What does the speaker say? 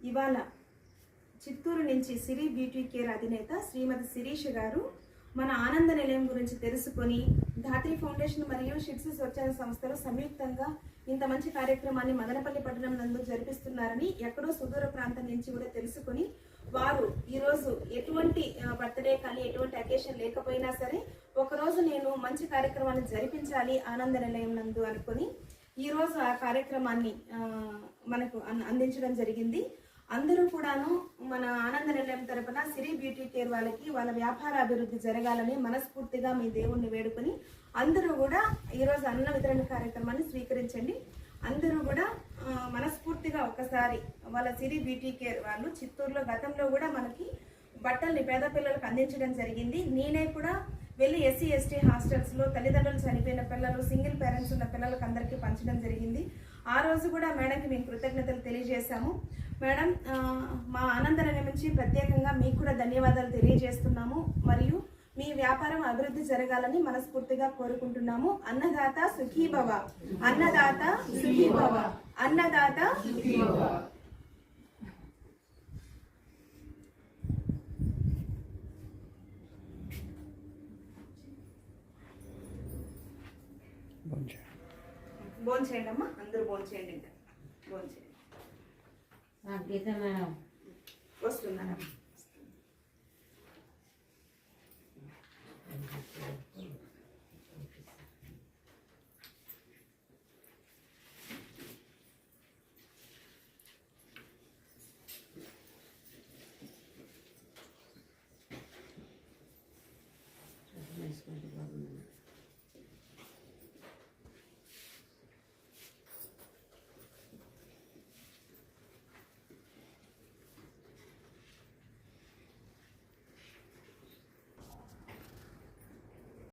ఇవాళ చిత్తూరు నుంచి సిరి beauty care అధినేత శ్రీమతి శిరీష్ గారు మన ఆనంద నిలయం గురించి తెలుసుకొని ధాత్రి ఫౌండేషన్ మరియు షిట్స్ స్వచ్ఛంద సంస్థలు సంయుక్తంగా ఇంత మంచి కార్యక్రమాన్ని మదనపల్లి పట్టణం నందు జరిపిస్తున్నారని ఎక్కడో సుదూర ప్రాంతం నుంచి కూడా తెలుసుకొని వారు ఈరోజు ఎటువంటి బర్త్డే కానీ ఎటువంటి అకేషన్ లేకపోయినా సరే ఒకరోజు నేను మంచి కార్యక్రమాన్ని జరిపించాలి ఆనంద నిలయం నందు అనుకొని ఈరోజు ఆ కార్యక్రమాన్ని మనకు అందించడం జరిగింది. అందరూ కూడాను మన ఆనంద నిలయం తరపున సిరి బ్యూటీ కేర్ వాళ్ళకి వాళ్ళ వ్యాపార అభివృద్ధి జరగాలని మనస్ఫూర్తిగా మీ దేవుణ్ణి వేడుకొని అందరూ కూడా ఈరోజు అన్న వితరణ కార్యక్రమాన్ని స్వీకరించండి. అందరూ కూడా మనస్ఫూర్తిగా ఒకసారి వాళ్ళ సిరి బ్యూటీ కేర్ వాళ్ళు చిత్తూరులో గతంలో కూడా మనకి బట్టల్ని పేద పిల్లలకు అందించడం జరిగింది. నేనే కూడా వెళ్ళి ఎస్సీ ఎస్టీ హాస్టల్స్లో తల్లిదండ్రులు చనిపోయిన పిల్లలు సింగిల్ పేరెంట్స్ ఉన్న పిల్లలకు అందరికీ పంచడం జరిగింది. ఆ రోజు కూడా మేడంకి మేము కృతజ్ఞతలు తెలియజేశాము. మేడం మా ఆనందనగర్ నుంచి ప్రత్యేకంగా మీకు కూడా ధన్యవాదాలు తెలియజేస్తున్నాము మరియు మీ వ్యాపారం అభివృద్ధి జరగాలని మనస్ఫూర్తిగా కోరుకుంటున్నాము. అన్నదాత సుఖీభవ అన్నదాత సుఖీభవ అన్నదాత భోంచేయండి. అమ్మా అందరూ భోంచేయండి ఇంకా. భోంచేయండి. గీత మేడం వస్తున్నా Thank.